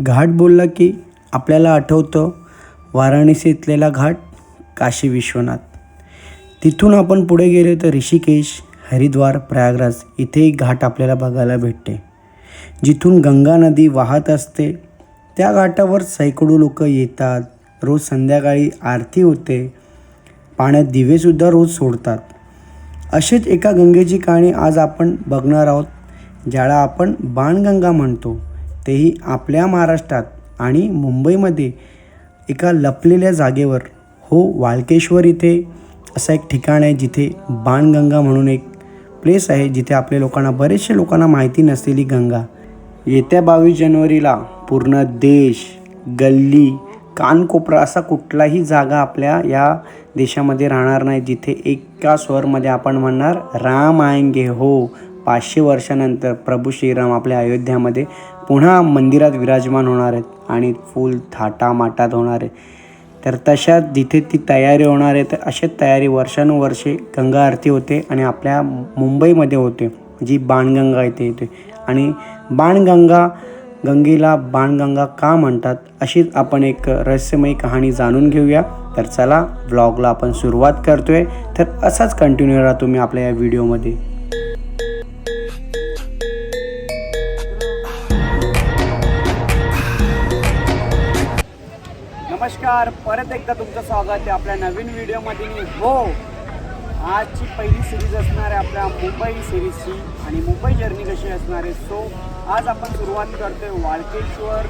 घाट बोलला की आपल्याला आठवतं वाराणसी इथलेला घाट काशी विश्वनाथ. तिथून आपण पुढे गेलो तर ऋषिकेश हरिद्वार प्रयागराज इथे एक घाट आपल्याला बघायला भेटते. जिथून गंगा नदी वाहत असते त्या घाटावर सैकडो लोक येतात रोज संध्याकाळी आरती होते पाण्यात दिवेसुद्धा रोज सोडतात. अशीच एका गंगेची कहाणी आज आपण बघणार आहोत ज्याला आपण बाणगंगा म्हणतो. तेही आपल्या महाराष्ट्रात आणि मुंबईमध्ये एका लपलेल्या जागेवर. हो वाळकेश्वर इथे असं एक ठिकाण आहे जिथे बाणगंगा म्हणून एक प्लेस आहे जिथे आपल्या लोकांना बरेचसे लोकांना माहिती नसलेली गंगा. येत्या बावीस जानेवारीला पूर्ण देश गल्ली कानकोपरा असा कुठलाही जागा आपल्या या देशामध्ये राहणार नाही जिथे एका स्वरमध्ये आपण म्हणणार राम आएंगे हो. पाचशे वर्षानंतर प्रभू श्रीराम आपल्या अयोध्यामध्ये पुन्हा मंदिरात विराजमान होणार आहेत आणि फुल थाटामाटात होणार आहे तर तशा जिथे ती तयारी होणार आहे तर अशी तयारी वर्षानुवर्षे गंगा आरती होते आणि आपल्या मुंबईमध्ये होते जी बाणगंगा इथे येते. आणि बाणगंगा गंगेला बाणगंगा का म्हणतात अशीच आपण एक रहस्यमयी कहाणी जाणून घेऊया. तर चला व्लॉगला आपण सुरुवात करतोय. तर असाच कंटिन्यू राहा तुम्ही आपल्या या व्हिडिओमध्ये नमस्कार. परत एकदा तुमचं स्वागत आहे आपल्या नवीन व्हिडिओमध्ये. मी हो आजची पहिली सिरीज असणार आहे आपल्या मुंबई सिरीजची आणि मुंबई जर्नी कशी असणार आहे? सो आज आपण सुरुवात करतोय वाळकेश्वर.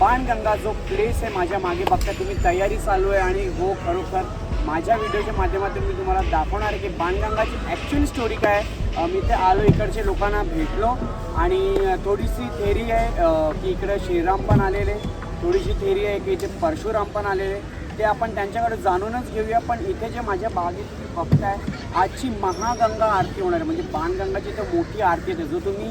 बाणगंगा जो प्लेस आहे माझ्या मागे बघता तुम्ही तयारी चालू आहे आणि हो खरोखर माझ्या व्हिडिओच्या माध्यमातून मी तुम्हाला दाखवणार आहे की बाणगंगाची ॲक्च्युअल स्टोरी काय आहे. मी ते आलो इकडचे लोकांना भेटलो आणि थोडीशी थेरी आहे की इकडं श्रीराम पण आलेले. थोडीशी थेरी आहे की इथे परशुराम पण आले. ते आपण त्यांच्याकडे जाणूनच घेऊया पण इथे जे माझ्या बागेत भक्त आहे आजची महागंगा आरती होणार आहे. म्हणजे बाणगंगाची तर मोठी आरती आहे. जो तुम्ही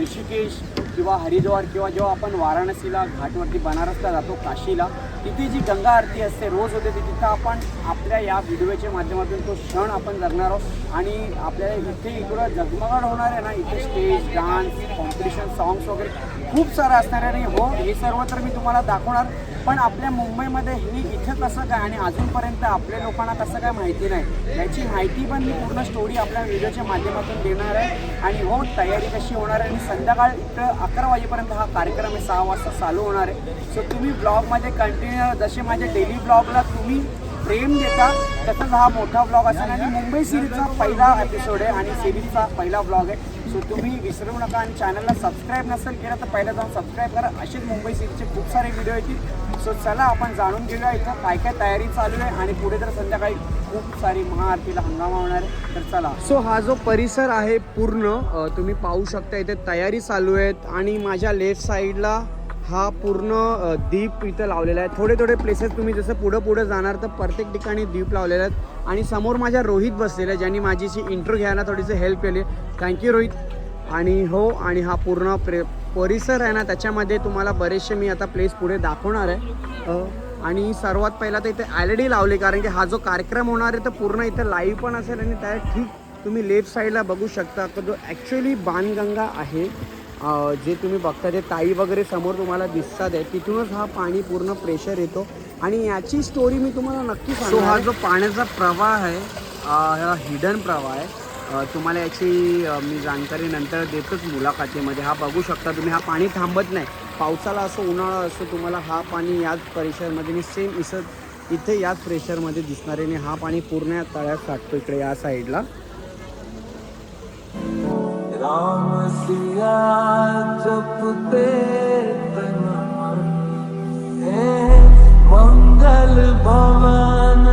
ऋषिकेश किंवा हरिद्वार किंवा जेव्हा आपण वाराणसीला घाटवरती बनारसला जातो काशीला तिथे जी गंगा आरती असते रोज होते ती तिथं आपण आपल्या या व्हिडिओच्या माध्यमातून तो क्षण आपण जगणार आहोत. आणि आपल्याला इथे इकडं जगमगाट होणार आहे ना इथे स्टेज डान्स कॉम्पिटिशन सॉंग्स वगैरे खूप सारं असणार आणि हो हे सर्व तर मी तुम्हाला दाखवणार पण आपल्या मुंबईमध्ये हे इथं कसं काय आणि अजूनपर्यंत आपल्या लोकांना कसं काय माहिती नाही याची माहिती पण मी पूर्ण स्टोरी आपल्या व्हिडिओच्या माध्यमातून देणार आहे. आणि हो तयारी कशी होणार आहे आणि संध्याकाळ इथं अकरा वाजेपर्यंत हा कार्यक्रम आहे सहा वाजता चालू होणार आहे. सो तुम्ही ब्लॉगमध्ये कंटिन्यू जसे माझ्या डेली ब्लॉगला तुम्ही प्रेम देता तसंच हा मोठा ब्लॉग असेल. आणि मुंबई सिरीजचा पहिला एपिसोड आहे आणि सिरीजचा पहिला ब्लॉग आहे. सो तुम्ही विसरू नका आणि चॅनलला सबस्क्राईब नसेल केलं तर पहिलं जाऊन सबस्क्राईब करा. असेच मुंबई सिटीचे खूप सारे व्हिडिओ येतील. सो चला आपण जाणून घेऊया इथं काय काय तयारी चालू आहे आणि पुढे तर संध्याकाळी खूप सारी महाआरतीला हंगामा होणार आहे. तर चला. सो हा जो परिसर आहे पूर्ण तुम्ही पाहू शकता इथे तयारी चालू आहेत आणि माझ्या लेफ्ट साईडला हा पूर्ण दीप इथं लावलेला आहे. थोडे थोडे प्लेसेस तुम्ही जसं पुढं पुढं जाणार तर प्रत्येक ठिकाणी दीप लावलेले आहेत. आणि समोर माझ्या रोहित बसलेला आहे ज्यांनी माझीशी इंट्रो घ्यायला थोडीशी हेल्प केली थँक्यू रोहित. आणि हो आणि हा पूर्ण प्रे परिसर आहे ना त्याच्यामध्ये तुम्हाला बरेचसे मी आता प्लेस पुढे दाखवणार आहे. आणि सर्वात पहिला तर इथे एल डी लावले कारण की हा जो कार्यक्रम होणार आहे तर पूर्ण इथं लाईव्ह पण असेल आणि त्या ठीक तुम्ही लेफ्ट साईडला बघू शकता. तर जो ॲक्च्युली बाणगंगा आहे जे तुम्ही बघता ते ताई वगैरे समोर तुम्हाला दिसतात आहे तिथूनच हा पाणी पूर्ण प्रेशर येतो. आणि याची स्टोरी मी तुम्हाला नक्की सांगतो हा जो पाण्याचा प्रवाह आहे हा हिडन प्रवाह आहे तुम्हाला याची मी जाणकारी नंतर देतोच मुलाखतीमध्ये. हा बघू शकता तुम्ही हा पाणी थांबत नाही. पावसाला असो उन्हाळा असो तुम्हाला हा पाणी याच परिसरमध्ये आणि सेम इसत इथे याच प्रेशरमध्ये दिसणार आहे. आणि हा पाणी पूर्ण या तळ्यात साठतो इकडे या साईडला राम जपते मंगल भवन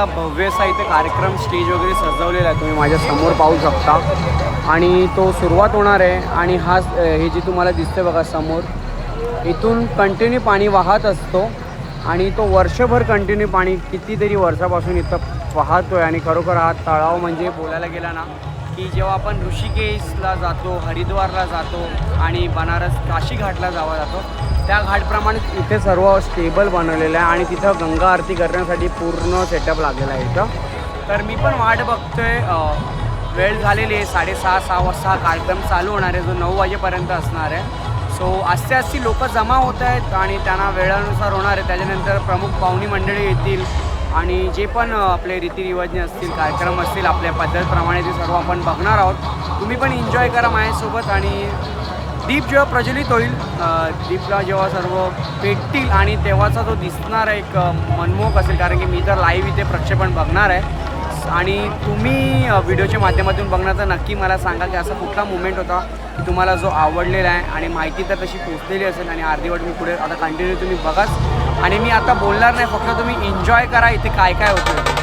असा भव्य असा इथे कार्यक्रम स्टेज वगैरे सजवलेला आहे. तुम्ही माझ्यासमोर पाहू शकता. आणि तो सुरुवात होणार आहे. आणि हा हे जे तुम्हाला दिसते बघा समोर इथून कंटिन्यू पाणी वाहत असतो. आणि तो वर्षभर कंटिन्यू पाणी कितीतरी वर्षापासून इथं वाहतो आहे आणि खरोखर हा तळाव म्हणजे बोलायला गेला ना की जेव्हा आपण ऋषिकेशला जातो हरिद्वारला जातो आणि बनारस काशी घाटला जावा जातो त्या घाटप्रमाणे इथे सर्व स्टेबल बनवलेलं आहे आणि तिथं गंगा आरती करण्यासाठी पूर्ण सेटअप लागलेला आहे इथं. तर मी पण वाट बघतोय वेळ झालेली आहे साडेसहा सहा वाजता कार्यक्रम चालू होणार आहे जो नऊ वाजेपर्यंत असणार आहे. सो आस्ते आस्ती लोक जमा होत आहेत आणि त्यांना वेळानुसार होणार आहे. त्याच्यानंतर प्रमुख पाहुणी मंडळी येतील आणि जे पण आपले रीतिरिवाज असतील कार्यक्रम असतील आपल्या पद्धतप्रमाणे ते सर्व आपण बघणार आहोत. तुम्ही पण एन्जॉय करा माझ्यासोबत आणि दीप जेव्हा प्रज्वलित होईल दीपला जेव्हा सर्व पेटतील आणि तेव्हाचा तो दिसणारा एक मनमोहक असेल कारण की मी तर लाईव्ह इथे प्रक्षेपण बघणार आहे. आणि तुम्ही व्हिडिओच्या माध्यमातून बघण्याचा नक्की मला सांगा की असा कुठला मुमेंट होता की तुम्हाला जो आवडलेला आहे आणि माहिती तर तशी पोचलेली असेल आणि अर्धीवट मी पुढे आता कंटिन्यू तुम्ही बघाच. आणि मी आता बोलणार नाही फक्त तुम्ही एन्जॉय करा इथे काय काय होतं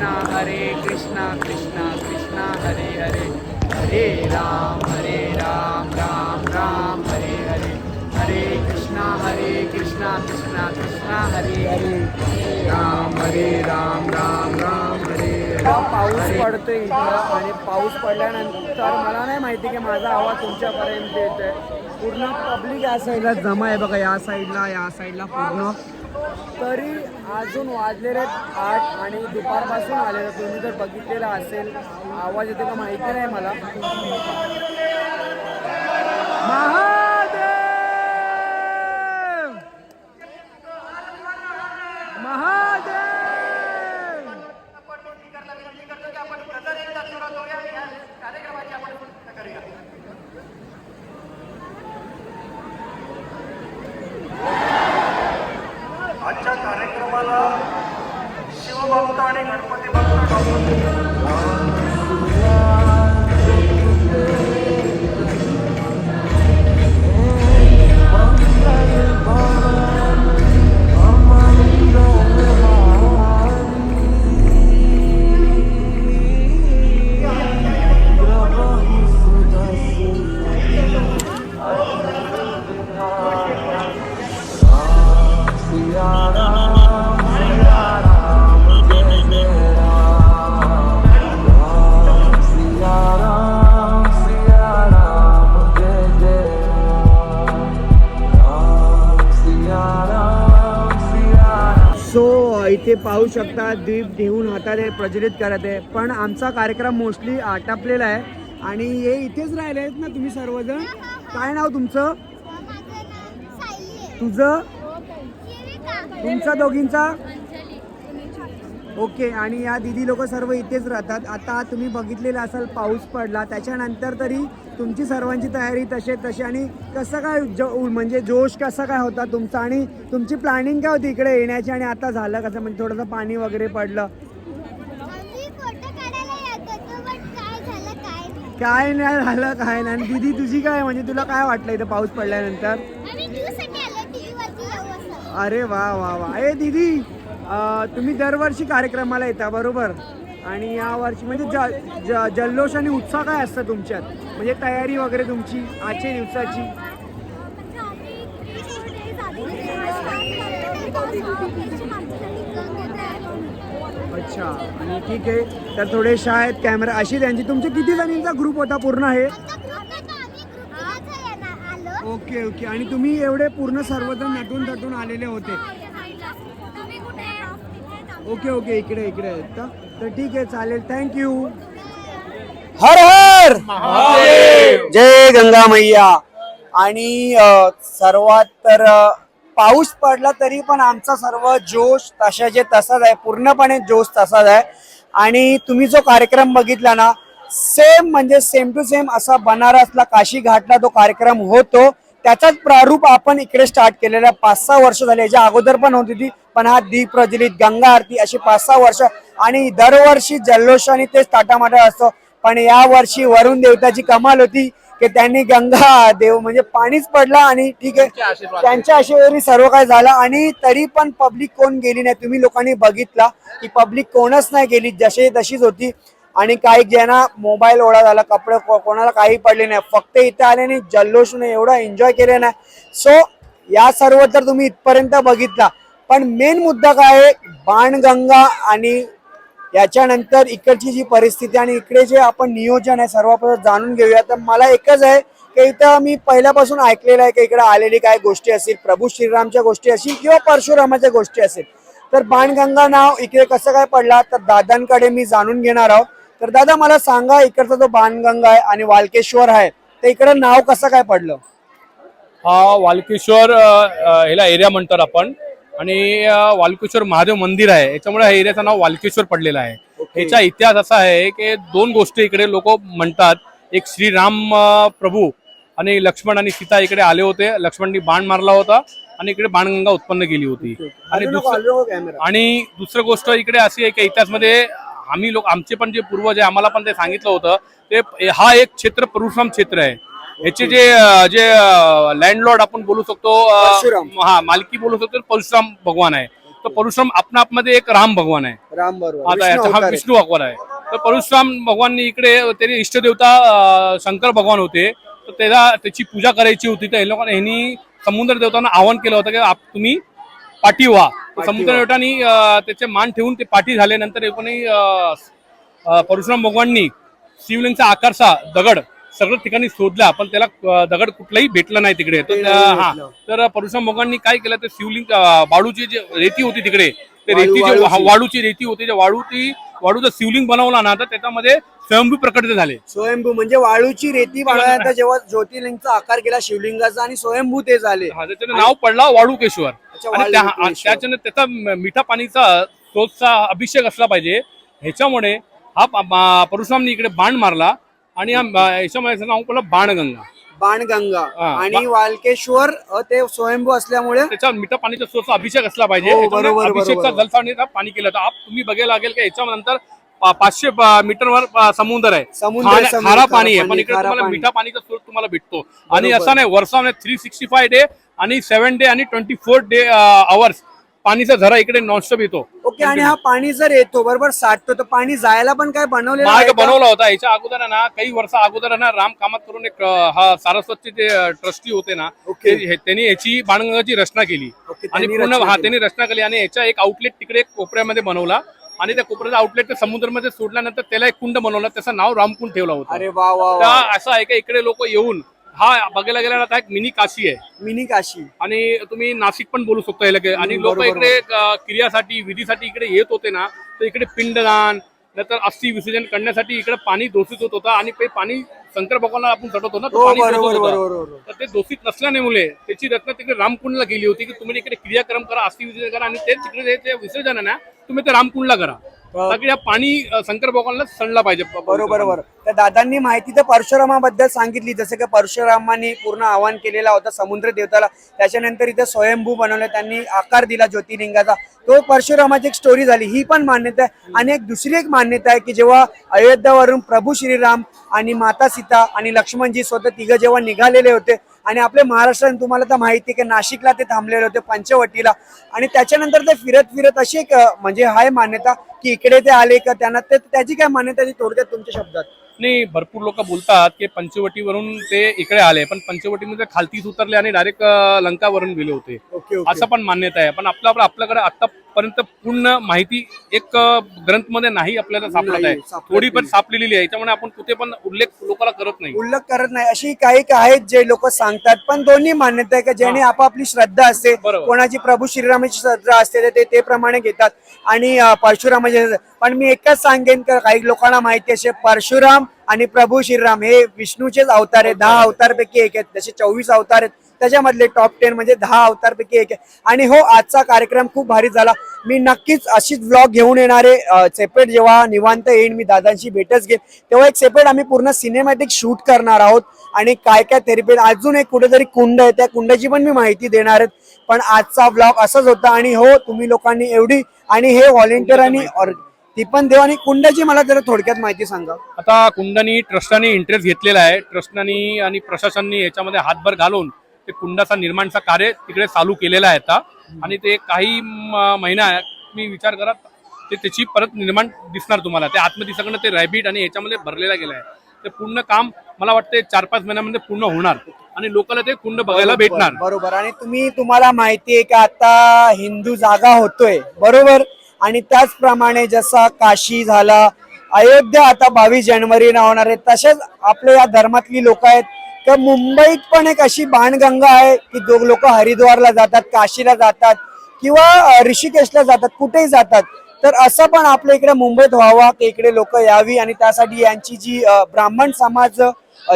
कृष्णा हरे कृष्णा कृष्णा कृष्णा हरे हरे। हरे राम हरे राम राम राम हरे हरे। हरे कृष्णा हरे कृष्णा कृष्णा कृष्णा हरे हरे। राम हरे राम राम राम हरे पाऊस पडतो इथं आणि पाऊस पडल्यानंतर मला नाही माहिती की माझा आवाज तुमच्यापर्यंत येतोय. पूर्ण पब्लिक या साईडला जमा आहे बघा या साईडला या साईडला पूर्ण. तरी अजून वाजलेले आहेत आठ आणि दुपारपासून आलेलं तुम्ही जर बघितलेला असेल आवाज येते का माहिती नाही मला. दीप घेऊन हाताने प्रज्वलित करत आहे. पण आमचा कार्यक्रम मोस्टली आटापलेला आहे. आणि हे इथेच राहिले आहेत ना तुम्ही सर्वजण? काय नाव तुमचं? तुझं? तुमचा दोघींचा? ओके आणि या दिदी लोक सर्व इथेच राहतात. आता तुम्ही बघितलेलं असाल पाऊस पडला. त्याच्यानंतर तरी तुमची सर्वांची तयारी तसे तशी आणि कसं काय जो म्हणजे जोश कसा काय होता तुमचा आणि तुमची प्लॅनिंग काय होती इकडे येण्याची आणि आता झालं कसं? म्हणजे थोडंसं पाणी वगैरे पडलं. काय झालं काय नाही. झालं काय नाही. आणि दिदी तुझी काय? म्हणजे तुला काय वाटलं इथं पाऊस पडल्यानंतर? अरे वा वा वा. ए दीदी तुम्ही दरवर्षी कार्यक्रमाला येता बरोबर? आणि या वर्षी म्हणजे ज ज जल्लोष आणि उत्साह काय असतं तुमच्यात म्हणजे तयारी वगैरे तुमची आजच्या दिवसाची अच्छा आणि ठीक आहे तर थोडेशा आहेत कॅमेरा अशी त्यांची तुमचे किती जणींचा ग्रुप होता पूर्ण आहे ओके ओके आणि तुम्ही एवढे पूर्ण सर्वजण नटून नटून आलेले होते ओके ओके इकडे इकडे आहेत का? तर ठीक आहे चालेल. थँक्यू हर हर! जय गंगा मैया! आणि अ, सर्वात तर अ, पाऊस पडला तरी पण आमचा सर्व जोश तशाचे तसाच आहे. पूर्णपणे जोश तसाच आहे. आणि तुम्ही जो कार्यक्रम बघितला ना सेम म्हणजे सेम टू सेम असा बनारसला काशी घाटला तो कार्यक्रम होतो त्याचाच प्रारूप आपण इकडे स्टार्ट केलेला. आहे. पाच सहा वर्ष झाली याच्या अगोदर पण होती ती पण हा दीप प्रज्वलित गंगा आरती अशी पाच सहा वर्ष आणि दरवर्षी जल्लोषाने तेच टाटामाटा असतो. पण या वर्षी वरुण देवताची कमाल होती की त्यांनी गंगा देव म्हणजे पाणीच पडला आणि ठीक आहे त्यांच्या आशीर्वादाने सर्व काय झालं आणि तरी पण पब्लिक कोण गेली नाही? तुम्ही लोकांनी बघितला की पब्लिक कोणच नाही गेली जशी तशीच होती. आणि काही ज्यांना मोबाईल ओढा झाला कपडे कोणाला काही पडले नाही फक्त इथे आले आणि जल्लोषने एवढा एन्जॉय केले नाही. सो या सर्व तर तुम्ही इथपर्यंत बघितला. पण मेन मुद्दा काय आहे? बाणगंगा आणि याच्यानंतर इकडची जी परिस्थिती आणि इकडे जे आपण नियोजन आहे सर्वप्रथम जाणून घेऊया. तर मला एकच आहे की इथं मी पहिल्यापासून ऐकलेलं आहे की इकडे आलेली काय गोष्टी असतील? प्रभू श्रीरामच्या गोष्टी असतील किंवा परशुरामाच्या गोष्टी असतील? तर बाणगंगा नाव इकडे कसं काय पडला? तर दादांकडे मी जाणून घेणार आहोत. तर दादा मला सांगा इकडचा जो बाणगंगा आहे आणि वालकेश्वर आहे तर इकडे नाव कसं काय पडलं? हा वालकेश्वर ह्याला एरिया म्हणतात आपण. आणि वालकेश्वर महादेव मंदिर आहे. याच्यामुळे ह्या एरियाचं नाव वालकेश्वर पडलेलं आहे. ह्याचा इतिहास असा आहे की दोन गोष्टी इकडे लोक म्हणतात. एक श्रीराम प्रभू आणि लक्ष्मण आणि सीता इकडे आले होते. लक्ष्मणनी बाण मारला होता आणि इकडे बाणगंगा उत्पन्न केली होती. आणि दुसरं कॅमेरा आणि दुसरं गोष्ट इकडे अशी आहे की इतिहासमध्ये आम्ही लोक आमचे पण जे पूर्वज आहे आम्हाला पण ते सांगितलं होतं. ते हा एक क्षेत्र परशुराम क्षेत्र आहे. ह्याचे जे जे लँडलॉर्ड आपण बोलू शकतो. हा मालकी बोलू शकतो परशुराम भगवान आहे. तर परशुराम आपणा आपमध्ये एक राम भगवान आहे. राम बरोबर. याचा हा. विष्णू भगवान आहे. तर परशुराम भगवाननी इकडे त्याने इष्टदेवता शंकर भगवान होते. तर त्याला त्याची पूजा करायची होती. तर लोकांना ह्यांनी समुद्र देवतांना आवाहन केलं होतं की तुम्ही पाठी व्हा. समुद्र. देवतांनी त्याचे मान ठेवून ते पाठी झाले नंतर एकोणी परशुराम भगवाननी शिवलिंगचा आकारचा दगड सगळं ठिकाणी शोधला पण त्याला दगड कुठलाही भेटला नाही तिकडे. तर हा. तर परशुराम भगवाननी काय केलं? ते शिवलिंग वाळूची जे रेती होती तिकडे ते वाळू- रेती जे वाळूची. रेती होती. त्या वाळूची वाळूचं शिवलिंग बनवला ना तर त्याच्यामध्ये स्वयंभू प्रकट झाले. स्वयंभू म्हणजे वाळूची रेती बनवल्यानंतर जेव्हा ज्योतिर्लिंगचा आकार केला शिवलिंगाचा आणि स्वयंभू ते झाले. त्याचं नाव पडला वाळूकेश्वर. त्याच्याने त्याचा मिठा पाणीचा स्रोतचा अभिषेक असला पाहिजे. ह्याच्यामुळे हा परशुरामने इकडे बाण मारला. आणि मा- ह्याच्यामुळे याचं नाव पडलं बाणगंगा. बाणगंगा. हा, आणि वालकेश्वर अ, ते स्वयंभू असल्यामुळे त्याच्या मिठा पाणीचा स्रोतचा अभिषेक असला पाहिजे. हो, बरोबर, अभिषेकचा बरोबर. जलसाने पाणी केलं. तर तुम्ही बघायला लागेल की ह्याच्यानंतर पा- पाचशे प- मीटरवर प- समुद्र आहे. समुद्र आहे, खारा- समुद्र, खारा खारा पाणी आहे. पाणी, पण इकडे खारा तुम्हाला पाणी. मिठा पाणीचा स्रोत तुम्हाला भेटतो. आणि बरोबर. असं नाही वर्षामध्ये थ्री सिक्स्टी फाय डे आणि सेव्हन डे आणि ट्वेंटी फोर डे आवर्स पाणीचा झरा इकडे नॉनस्टॉप येतो. ओके आणि हा पाणी जर येतो बरोबर साठतो तर पाणी जायला पण काय बनवलेलं आहे मार्ग का? बनवला होता याच्या अगोदर आहे ना काही वर्ष अगोदर आहे ना राम कामात करून एक अं, हा सारस्वतचे जे ट्रस्टी होते ना ओके. ते- हे- त्यांनी याची बाणगंगाची रचना केली ओके, आणि त्यांनी पूर्ण रचना हा केली. त्यांनी रचना केली आणि याचा एक आउटलेट तिकडे एक कोपऱ्यामध्ये बनवला आणि त्या कोपऱ्याचा आउटलेट ते समुद्रामध्ये सोडल्यानंतर त्याला एक कुंड बनवला त्याचं नाव रामकुंड ठेवला होता अरे वा वा वा तर असं आहे का इकडे लोक येऊन हा बघायला गेला तर एक मिनी काशी आहे. मिनी काशी. आणि तुम्ही नाशिक पण बोलू शकता याला आणि लोक बरोबर, इकडे अ, क्रियासाठी विधीसाठी इकडे येत होते ना तर इकडे पिंडदान नंतर अस्थि विसर्जन करण्यासाठी इकडे पाणी दूषित होत होता आणि ते पाणी शंकर भगवानला आपण चढवतो ना तो हो पाणी बरोबर होतं. तर ते दूषित नसल्यामुळे त्याची रचना तिकडे रामकुंडला केली होती की तुम्ही इकडे क्रियाक्रम करा अस्थि विसर्जन करा आणि ते तिकडे जे- जे विसर्जन आहे ना तुम्ही ते रामकुंडला करा. ताकी या पाणी भगवानला सणला पाहिजे बरोबर बरोबर. तर दादांनी माहिती तर परशुरामाबद्दल सांगितली. जसं की परशुरामांनी पूर्ण आवाहन केलेला होता समुद्र देवताला. त्याच्यानंतर इथे स्वयंभू बनवलं. त्यांनी आकार दिला ज्योतिर्लिंगाचा. तो परशुरामाची एक स्टोरी झाली. ही पण मान्यता आहे. आणि एक दुसरी एक मान्यता आहे की जेव्हा अयोध्यावरून प्रभू श्रीराम आणि माता सीता आणि लक्ष्मणजी स्वतः तिघं जेव्हा निघालेले होते आणि आपल्या महाराष्ट्रात तुम्हाला तर माहिती की नाशिकला ते थांबलेले होते पंचवटीला. आणि त्याच्यानंतर ते फिरत फिरत अशी एक म्हणजे हाय मान्यता की इकडे ते आले का त्यांना ते त्याची काय मान्यता ती थोडक्यात तुमच्या शब्दात? नाही भरपूर लोक बोलतात की पंचवटीवरून ते इकडे आले पण पंचवटीमध्ये खालतीच उतरले आणि डायरेक्ट लंकावरून गेले होते. असं पण मान्यता आहे. पण आपल्या आपल्याकडे आतापर्यंत पूर्ण माहिती एक ग्रंथमध्ये नाही आपल्याला सापडत आहे. थोडी पण. सापलेली आहे. त्यामुळे आपण कुठे पण उल्लेख लोकांना करत नाही. उल्लेख करत नाही. अशी काही काही आहेत जे लोक सांगतात पण दोन्ही मान्यता आहे का? ज्याने आपापली श्रद्धा असते. कोणाची प्रभू श्रीरामाची श्रद्धा असते ते ते प्रमाणे घेतात. आणि परशुरामाची पण मी एकच सांगेन काही लोकांना माहिती असे परशुराम आणि प्रभू श्रीराम हे विष्णूचेच अवतार आहेत. दहा अवतार पैकी एक आहेत. जसे चोवीस अवतार आहेत. त्याच्यामधले टॉप टेन म्हणजे दहा अवतार पैकी एक आहे. आणि हो आजचा कार्यक्रम खूप भारी झाला. मी नक्कीच अशीच ब्लॉग घेऊन येणारे सेपरेट जेव्हा निवांत येईन मी दादांची भेटच घेईन. तेव्हा एक सेपरेट आम्ही पूर्ण सिनेमॅटिक शूट करणार आहोत. आणि काय काय थेरपी अजून एक कुठेतरी कुंड आहे. त्या कुंडाची पण मी माहिती देणार आहेत पण आजचा ब्लॉग असाच होता. आणि हो तुम्ही लोकांनी एवढी आणि हे व्हॉलेंटियर आणि ती पण देव आणि कुंडाची मला जरा थोडक्यात माहिती सांगा. आता कुंडानी ट्रस्टाने इंटरेस्ट घेतलेला आहे. ट्रस्टानी आणि प्रशासनाने याच्यामध्ये हातभार घालून ते कुंडाचा निर्माणचा कार्य तिकडे चालू केलेला आहे आता. आणि ते काही महिना मी विचार करत ते त्याची परत निर्माण दिसणार तुम्हाला. ते आतमध्ये सगळं ते रॅबिट आणि याच्यामध्ये भरलेला गेला आहे. ते पूर्ण काम मला वाटतं चार पाच महिन्यामध्ये पूर्ण होणार. आणि लोकांना ते कुंड बघायला भेटणार. बरोबर. आणि तुम्ही तुम्हाला माहिती आहे की आता हिंदू जागा होतोय. बरोबर? आणि त्याचप्रमाणे जसा काशी झाला अयोध्या आता बावीस जानेवारीला होणार आहे तसेच आपल्या या धर्मातली लोक आहेत तर मुंबईत पण एक अशी बाणगंगा आहे की जो लोक हरिद्वारला जातात काशीला जातात किंवा ऋषिकेशला जातात कुठेही जातात. तर असं पण आपल्या इकडे मुंबईत व्हावा की इकडे लोक यावी आणि त्यासाठी यांची जी ब्राह्मण समाज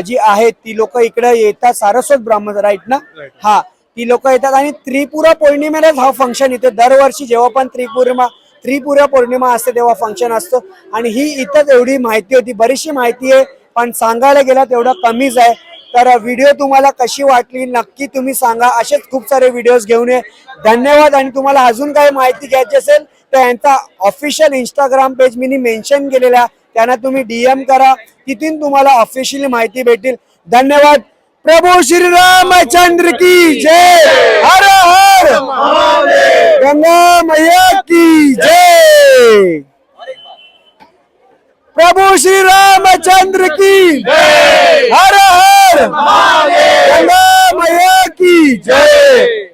जी आहेत ती लोक इकडे येतात. सारस्वत ब्राह्मण राईट ना? हा ती लोक येतात आणि त्रिपुरा पौर्णिमेलाच हा फंक्शन येतो. दरवर्षी जेव्हा पण त्रिपुर्णिमा त्रिपुरा पौर्णिमा असते तेव्हा फंक्शन असतो. आणि ही इथंच एवढी माहिती होती. बरीचशी माहिती आहे पण सांगायला गेला तेवढं कमीच आहे. तर व्हिडिओ तुम्हाला कशी वाटली नक्की तुम्ही सांगा. असेच खूप सारे व्हिडिओज घेऊन ये. धन्यवाद. आणि तुम्हाला अजून काही माहिती घ्यायची असेल तर यांचा ऑफिशियल इंस्टाग्राम पेज मी मेन्शन केलेला आहे. त्यांना तुम्ही डीएम करा. तिथून तुम्हाला ऑफिशियली माहिती भेटेल धन्यवाद. प्रभू श्रीरामचंद्र की जय. हर हर. गंगा मैया की जय. प्रभू श्री रामचंद्र की हर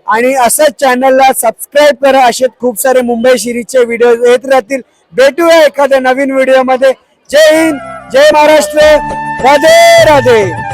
आणि असंच चॅनलला सबस्क्राईब करा. असे खूप सारे मुंबई सिरीजचे व्हिडिओ येत राहतील. भेटूया एखाद्या नवीन व्हिडिओमध्ये. जय हिंद जय महाराष्ट्र. राधे राधे.